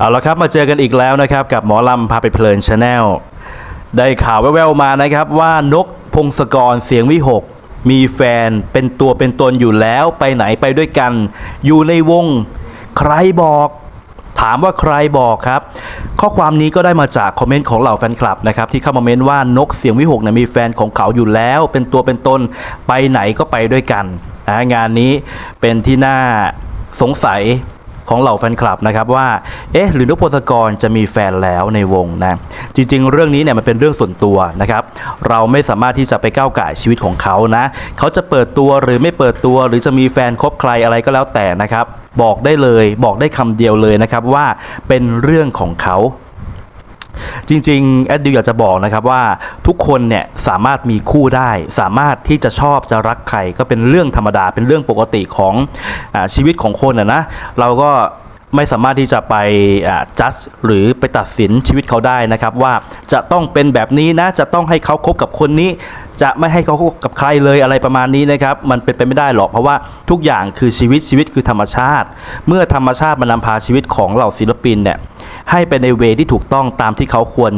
เอาละครับมาเจอกันอีกแล้วนะครับ กับหมอลำพาไปเพลินชาแนลได้ข่าวแว่วๆมานะครับ ว่านกพงศกรเสียงวิหก มีแฟนเป็นตัวเป็นตนอยู่แล้วไปไหนไปด้วยกัน อยู่ในวงใครบอก ถามว่าใครบอกครับ ข้อความนี้ก็ได้มาจากคอมเมนต์ของเหล่าแฟนคลับนะครับที่เข้ามาเม้นว่านกเสียงวิหกเนี่ยมีแฟนของเขาอยู่แล้ว เป็นตัวเป็นตนไปไหนก็ไปด้วยกันนะงานนี้เป็นที่น่าสงสัย ของเหล่าแฟนคลับนะครับว่าเอ๊ะหรือนกพงศกรจะมีแฟนแล้วในวงนะจริง ๆ เรื่องนี้เนี่ยมันเป็นเรื่องส่วนตัวนะครับเราไม่สามารถที่จะไปก้าวไก่ชีวิตของเขานะเขาจะเปิดตัวหรือไม่เปิดตัว หรือจะมีแฟนคบใครอะไรก็แล้วแต่นะครับบอกได้เลยบอกได้คำเดียวเลยนะครับว่าเป็นเรื่องของเขา จริงๆแอดดิวอยากจะบอกนะครับว่าทุกคนเนี่ยสามารถมีคู่ได้ สามารถที่จะชอบจะรักใครก็เป็นเรื่องธรรมดาเป็นเรื่องปกติของอชีวิตของคนอะนะเราก็ไม่สามารถที่จะไปจัดหรือไปตัดสินชีวิตเขาได้นะครับ ว่าจะต้องเป็นแบบนี้นะจะต้องให้เขาคบกับคนนี้ จะไม่ให้เขาคบกับใครเลยอะไรประมาณนี้นะครับ มันเป็นไปไม่ได้หรอกเพราะว่าทุกอย่างคือชีวิตชีวิตคือธรรมชาติ เมื่อธรรมชาติมันนำพาชีวิตของเหล่าศิลปินเนี่ยให้ไปในเวที่ถูกต้องตามที่เขาควร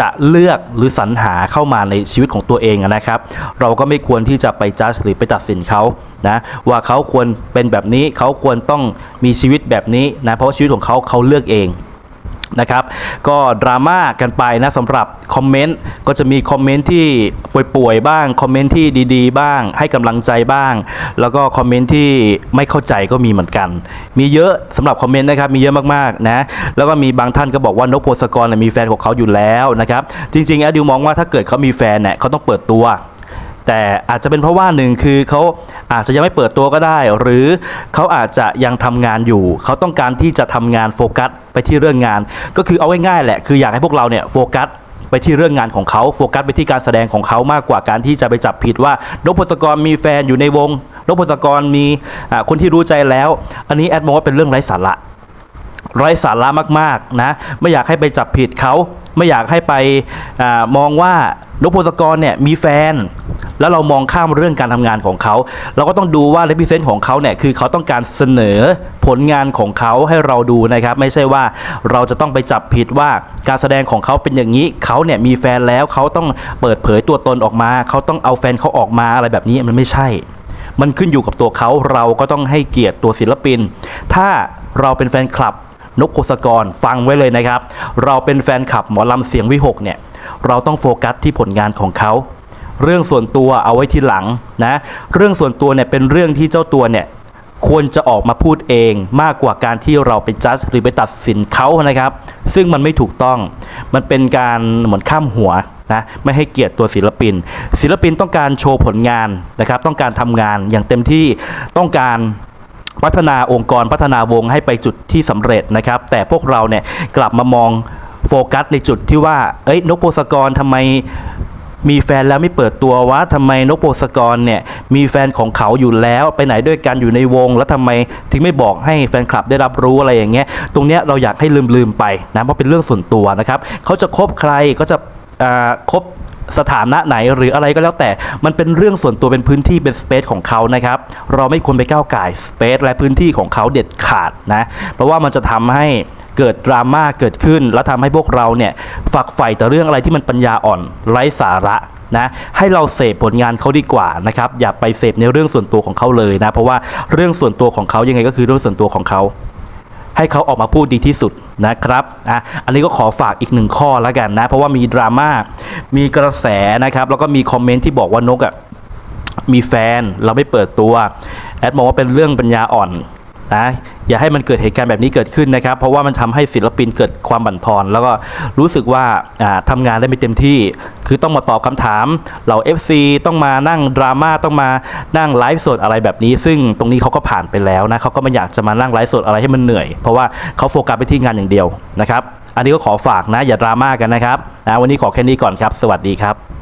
จะเลือกหรือสรรหาเข้ามาในชีวิตของตัวเองนะครับ เราก็ไม่ควรที่จะไปจัดหรือไปตัดสินเขานะว่าเขาควรเป็นแบบนี้เขาควรต้องมีชีวิตแบบนี้นะเพราะาชีวิตของเขาเขาเลือกเอง นะครับก็ดราม่ากันไปนะสำหรับคอมเมนต์ก็จะมีคอมเมนต์ที่ป่วยๆบ้างคอมเมนต์ที่ดีๆ บ้าง ให้กำลังใจบ้าง แล้วก็คอมเมนต์ที่ไม่เข้าใจก็มีเหมือนกัน มีเยอะสำหรับคอมเมนต์นะครับมีเยอะมากๆนะแล้วก็มีบางท่านก็บอกว่านกโพสกรเนยมีแฟนของเขาอยู่แล้วนะครับจริงๆแอดดิวมองว่าถ้าเกิดเขามีแฟนเนี่ยเขาต้องเปิดตัว แต่อาจจะเป็นเพราะว่าหนึ่งคือเขาอาจจะยังไม่เปิดตัวก็ได้ หรือเขาอาจจะยังทำงานอยู่ เขาต้องการที่จะทำงานโฟกัสไปที่เรื่องงาน ก็คือเอาง่ายๆแหละคืออยากให้พวกเราเนี่ยโฟกัสไปที่เรื่องงานของเขาโฟกัสไปที่การแสดงของเขามากกว่าการที่จะไปจับผิดว่านพพศกรมีแฟนอยู่ในวงนพพศกรมีคนที่รู้ใจแล้ว อันนี้แอดมองว่าเป็นเรื่องไร้สาระไร้สาระมากๆนะไม่อยากให้ไปจับผิดเขา ไม่อยากให้ไปอมองว่านพพศกรเนี่ยมีแฟน แล้วเรามองข้ามเรื่องการทำงานของเขา เราก็ต้องดูว่าเลพิเซนต์ของเขาเนี่ยคือเขาต้องการเสนอผลงานของเขาให้เราดูนะครับ ไม่ใช่ว่าเราจะต้องไปจับผิดว่าการแสดงของเขาเป็นอย่างนี้เขาเนี่ยมีแฟนแล้วเขาต้องเปิดเผยตัวตนออกมา เขาต้องเอาแฟนเขาออกมาอะไรแบบนี้มันไม่ใช่ มันขึ้นอยู่กับตัวเขาเราก็ต้องให้เกียรติตัวศิลปิน ถ้าเราเป็นแฟนคลับนกโคสกรฟังไว้เลยนะครับ เราเป็นแฟนคลับหมอลำเสียงวิหกเนี่ย เราต้องโฟกัสที่ผลงานของเขา เรื่องส่วนตัวเอาไว้ทีหลังนะเรื่องส่วนตัวเนี่ยเป็นเรื่องที่เจ้าตัวเนี่ยควรจะออกมาพูดเองมากกว่าการที่เราไปจัดหรือไปตัดสินเขานะครับ ซึ่งมันไม่ถูกต้อง มันเป็นการเหมือนข้ามหัวนะไม่ให้เกียรติตัวศิลปิน ศิลปินต้องการโชว์ผลงานนะครับ ต้องการทำงานอย่างเต็มที่ต้องการพัฒนาองค์กรพัฒนาวงให้ไปจุดที่สำเร็จนะครับ แต่พวกเราเนี่ยกลับมามองโฟกัสในจุดที่ว่า เอ้ยนกโพสกรทำไม มีแฟนแล้วไม่เปิดตัววะทำไมนกโพสกรเนี่ยมีแฟนของเขาอยู่แล้วไปไหนด้วยกันอยู่ในวง แล้วทำไมถึงไม่บอกให้แฟนคลับได้รับรู้อะไรอย่างเงี้ยตรงเนี้ยเราอยากให้ลืมลืมไปนะเพราะเป็นเรื่องส่วนตัวนะครับเขาจะคบใครก็จะอ่าคบสถานะไหนหรืออะไรก็แล้วแต่มันเป็นเรื่องส่วนตัวเป็นพื้นที่เป็นสเปซของเขานะครับ เราไม่ควรไปก้าวไก่สเปซและพื้นที่ของเขาเด็ดขาดนะ เพราะว่ามันจะทำให้ เกิดดราม่าเกิดขึ้น แล้วทำให้พวกเราเนี่ยฝักใฝ่แต่เรื่องอะไรที่มันปัญญาอ่อนไร้สาระนะให้เราเสพผลงานเขาดีกว่านะครับอย่าไปเสพในเรื่องส่วนตัวของเขาเลยนะเพราะว่าเรื่องส่วนตัวของเขายังไงก็คือเรื่องส่วนตัวของเขาให้เขาออกมาพูดดีที่สุดนะครับอะอันนี้ก็ขอฝากอีกหนึ่งข้อแล้วกันนะ เพราะว่ามีดราม่า มีกระแสนะครับ แล้วก็มีคอมเมนต์ที่บอกว่านกอะมีแฟนเราไม่เปิดตัว แอดมองว่าเป็นเรื่องปัญญาอ่อน นะอย่าให้มันเกิดเหตุการณ์แบบนี้เกิดขึ้นนะครับ เพราะว่ามันทำให้ศิลปินเกิดความบั่นทอน แล้วก็รู้สึกว่าอ่าทำงานได้ไม่เต็มที่ คือต้องมาตอบคำถามเหล่า FC ต้องมานั่งดราม่าต้องมานั่งไลฟ์สดอะไรแบบนี้ ซึ่งตรงนี้เขาก็ผ่านไปแล้วนะเขาก็ไม่อยากจะมานั่งไลฟ์สดอะไรให้มันเหนื่อย เพราะว่าเขาโฟกัสไปที่งานอย่างเดียวนะครับ อันนี้ก็ขอฝากนะอย่าดราม่ากันนะครับนะวันนี้ขอแค่นี้ก่อนครับ สวัสดีครับ